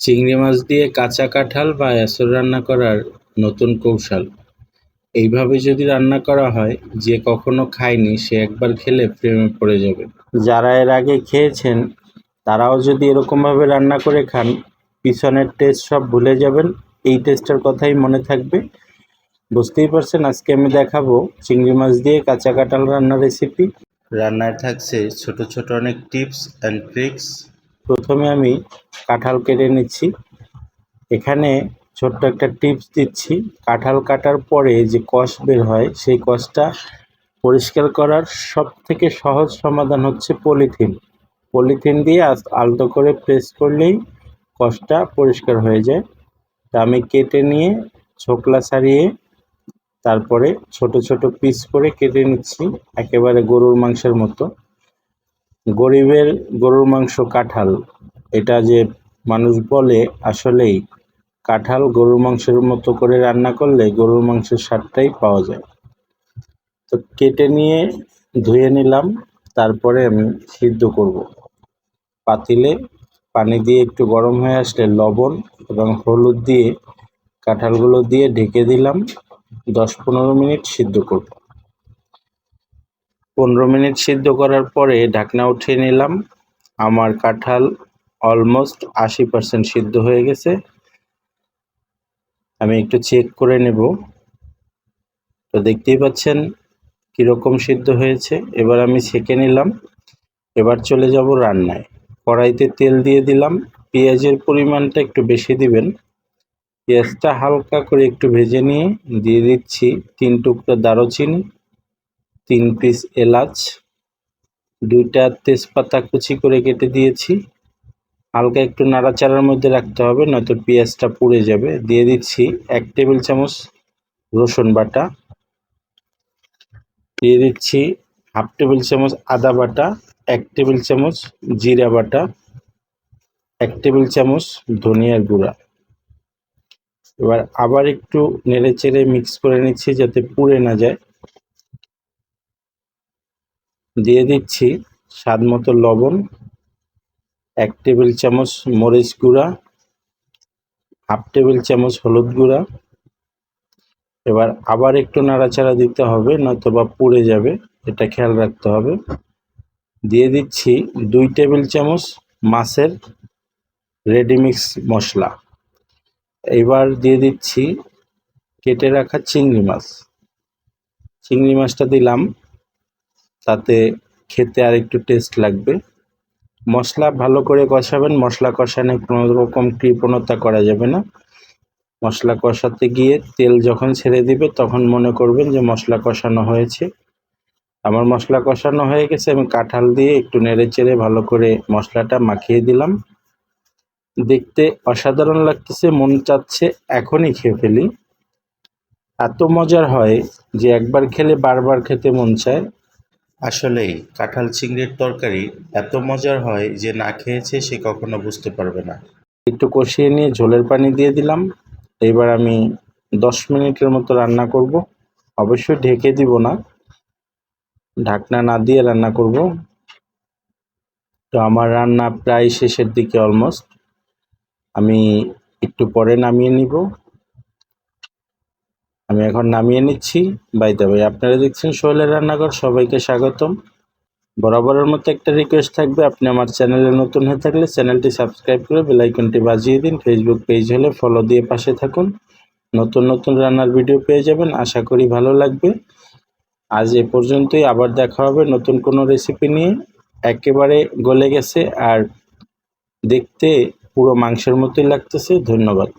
চিংড়ি মাছ দিয়ে কাঁচা কাঁঠাল বা এঁচোড় রান্না করার নতুন কৌশল। এইভাবে যদি রান্না করা হয়, যে কখনো খায়নি, সে একবার খেলে প্রেমে পড়ে যাবে। যারা এর আগে খেয়েছেন, তারাও যদি এরকমভাবে রান্না করে খান, পিছনের টেস্ট সব ভুলে যাবেন। এই টেস্টের কথাই মনে থাকবে। বুঝতেই পারছেন, আজকে আমি দেখাবো চিংড়ি মাছ দিয়ে কাঁচা কাঁঠাল রান্নার রেসিপি রান্নায় থাকছে ছোট ছোট অনেক টিপস অ্যান্ড ট্রিক্স প্রথমে আমি কাঁঠাল কেটে নিচ্ছি। এখানে ছোট্ট একটা টিপস দিচ্ছি। কাঁঠাল কাটার পরে যে কষ বের হয়, সেই কষটা পরিষ্কার করার সব থেকে সহজ সমাধান হচ্ছে পলিথিন। পলিথিন দিয়ে আলতো করে প্রেস করলেই কষটা পরিষ্কার হয়ে যায়। তা আমি কেটে নিয়ে ছোকলা ছাড়িয়ে তারপরে ছোট ছোট পিস করে কেটে নিচ্ছি, একেবারে গরুর মাংসের মতো। গরিবের গরুর মাংস কাঁঠাল, এটা যে মানুষ বলে আসলেই কাঁঠাল গরুর মাংসের মতো করে রান্না করলে গরুর মাংসের স্বাদটাই পাওয়া যায়। তো কেটে নিয়ে ধুয়ে নিলাম, তারপরে আমি সিদ্ধ করব। পাতিলে পানি দিয়ে একটু গরম হয়ে আসলে লবণ এবং হলুদ দিয়ে কাঁঠালগুলো দিয়ে ঢেকে দিলাম, দশ পনেরো মিনিট সিদ্ধ করব। পনেরো মিনিট সিদ্ধ করার পরে ঢাকনা উঠিয়ে নিলাম। আমার কাঁঠাল অলমোস্ট আশি পার্সেন্ট সিদ্ধ হয়ে গেছে। আমি একটু চেক করে নেব। তো দেখতেই পাচ্ছেন কীরকম সিদ্ধ হয়েছে। এবার আমি ছেঁকে নিলাম। এবার চলে যাব রান্নায়। কড়াইতে তেল দিয়ে দিলাম। পেঁয়াজের পরিমাণটা একটু বেশি দিবেন। পেঁয়াজটা হালকা করে একটু ভেজে নিয়ে দিয়ে দিচ্ছি তিন টুকরো দারুচিনি। তিন পিস এলাচ, দুইটা তেজপাতা কুচি করে কেটে দিয়েছি। হালকা একটু নাড়াচাড়ার মধ্যে রাখতে হবে, নয়তো পেঁয়াজটা পুড়ে যাবে। দিয়ে দিচ্ছি এক টেবিল চামচ রসুন বাটা। দিয়ে দিচ্ছি হাফ টেবিল চামচ আদা বাটা, এক টেবিল চামচ জিরা বাটা, এক টেবিল চামচ ধনিয়ার গুঁড়া। এবার আবার একটু নেড়ে চেড়ে মিক্স করে নিচ্ছি যাতে পুড়ে না যায়। দিয়ে দিচ্ছি স্বাদ মতো লবণ, এক টেবিল চামচ মরিচ গুঁড়া, হাফ টেবিল চামচ হলুদ গুঁড়া। এবার আবার একটু নাড়াচাড়া দিতে হবে নয়তো বা পুড়ে যাবে, এটা খেয়াল রাখতে হবে। দিয়ে দিচ্ছি দুই টেবিল চামচ মাছের রেডিমিক্স মশলা। এবার দিয়ে দিচ্ছি কেটে রাখা চিংড়ি মাছ। চিংড়ি মাছটা দিলাম। তাতে খেতে আর একটু টেস্ট লাগবে। মশলা ভালো করে কষাবেন, মশলা কষানো কোনো রকম কৃপণতা করা যাবে না। মশলা কষাতে গিয়ে তেল যখন ছেড়ে দিবে তখন মনে করবেন যে মশলা কষানো হয়েছে। আমার মশলা কষানো হয়ে গেছে, আমি কাঁঠাল দিয়ে একটু নেড়ে চেড়ে ভালো করে মশলাটা মাখিয়ে দিলাম। দেখতে অসাধারণ লাগতেছে, মন চাচ্ছে এখনই খেয়ে ফেলি। এত মজার হয় যে একবার খেলে বারবার খেতে মন চায়। আসলেই, কাঁঠাল চিংড়ির তরকারি এত মজার হয় যে না খেয়েছে সে কখনো বুঝতে পারবে না। একটু কষিয়ে নিয়ে ঝোলের পানি দিয়ে দিলাম। এবার আমি দশ মিনিটের মতো রান্না করব। অবশ্যই ঢেকে দিব না। ঢাকনা না দিয়ে রান্না করব। তো আমার রান্না প্রায় শেষের দিকে অলমোস্ট। আমি একটু পরে নামিয়ে নিব। আমি এখন নামিয়ে নিচ্ছি। বাইতে ভাই আপনারা দেখছেন শৈলের রান্নাঘর, সবাইকে স্বাগতম। বরাবরের মতো একটা রিকোয়েস্ট থাকবে, আপনি আমার চ্যানেলে নতুন হয়ে থাকলে চ্যানেলটি সাবস্ক্রাইব করে বেলাইকনটি বাজিয়ে দিন। ফেসবুক পেজ হলে ফলো দিয়ে পাশে থাকুন। নতুন নতুন রান্নার ভিডিও পেয়ে যাবেন, আশা করি ভালো লাগবে। আজ এ পর্যন্তই, আবার দেখা হবে নতুন কোনো রেসিপি নিয়ে। একেবারে গলে গেছে, আর দেখতে পুরো মাংসের মতোই লাগতেছে। ধন্যবাদ।